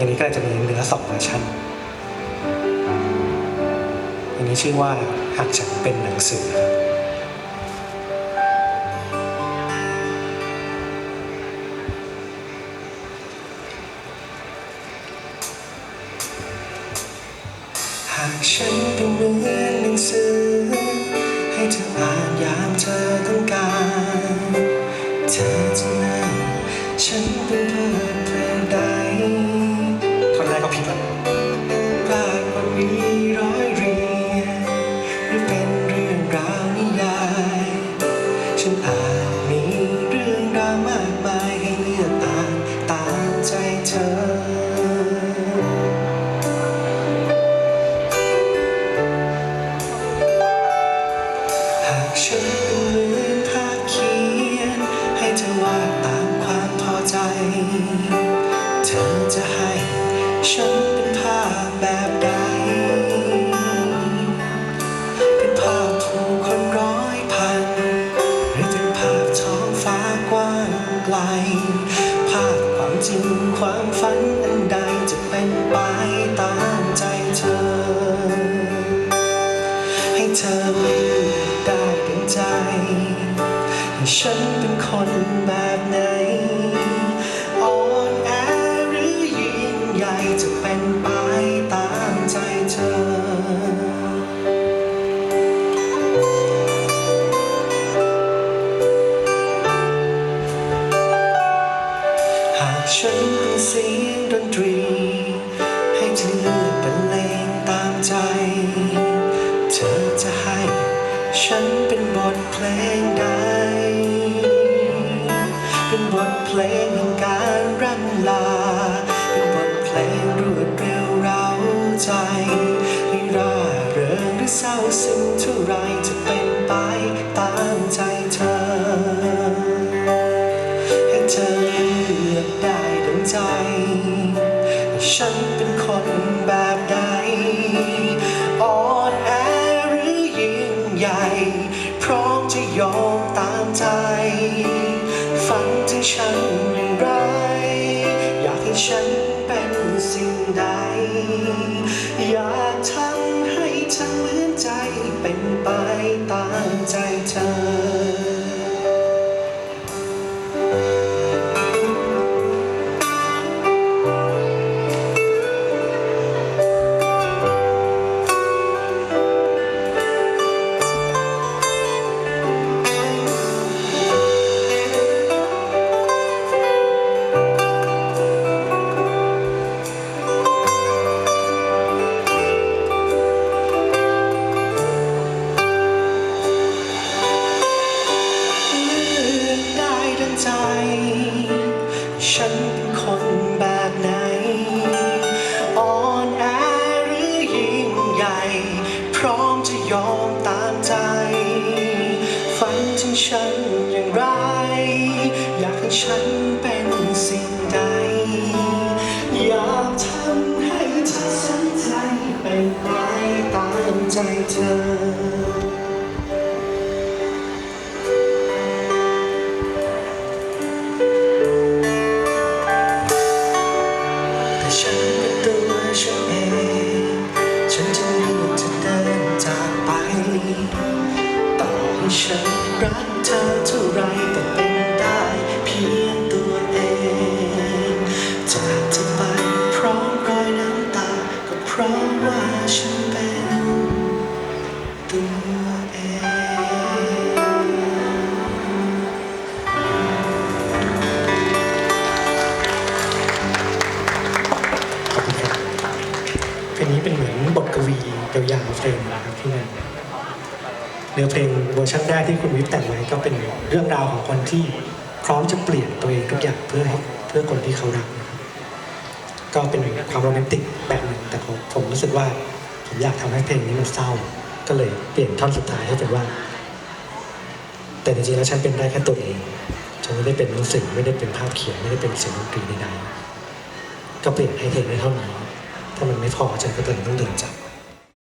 ลงนี้ก็จะมีเนื้อสองเวอร์ชันเพลงนี้ชื่อว่าหากฉันเป็นหนังสือหากฉันเป็นเหมือนหนังสือ ให้เธออ่านยามเธอต้องการ เธอจะนั่งฉันเป็นเพื่อน หากฉันเป็นมือภาพเขียน ให้เธอวาดตามความพอใจ เธอจะให้ฉันเป็นภาพแบบใด เป็นภาพผู้คนร้อยพัน หรือเป็นภาพท้องฟ้ากว้างไกลภาพควา จริงความฝันอันใดจะเป็นไปตามใจเธอ ให้เธอเลือกได้ดังใจ ให้ฉันเป็นคนแบบไหนอ่อนแอหรือยิ่งใหญ่จะเป็นไป ฉันเป็นเสียงดนตรี ให้เธอเลือกเป็นเพลงตามใจ เธอจะให้ ฉันเป็นบทเพลงใด เป็นบทเพลงแห่งการร่ำลา เป็นบทเพลงรวดเร็วเร้าใจ ให้ร่าเริงหรือเศร้าซึ้งเท่าไร ฉันเป็นคนแบบใดอ่อนแอหรือยิ่งใหญ่พร้อมจะยอมตามใจ ฝันถึงฉันอย่างไร อยากให้ฉันเป็นสิ่งใด อยากทำให้เธอเหมือนใจเป็นไปตามใจเธอ พร้อมจะยอมตามใจ ฝันถึงฉันอย่างไร อยากให้ฉันเป็นสิ่งใด อยากทำให้เธอสนใจเป็นไปตามใจเธอ เนื้อเพลงเวอร์ชันแรกที่คุณวิทย์แต่งไว้ก็เป็นเรื่องราวของคนที่พร้อมจะเปลี่ยนตัวเองทุกอย่างเพื่อให้เพื่อคนที่เขารักก็เป็นความโรแมนติกแบบหนึ่งแต่ผมรู้สึกว่าผมอยากทำให้เพลงนี้มันเศร้า ก็เลยเปลี่ยนท่อนสุดท้ายให้เป็นว่า แต่จริงๆแล้วฉันเป็นได้แค่ตัวเองฉันไม่ได้เป็นหนังสือไม่ได้เป็นภาพเขียนไม่ได้เป็นเสียงดนตรีใดๆก็เปลี่ยนให้เพลงได้เท่านั้นถ้ามันไม่พอฉันก็เลยต้องเดินจาก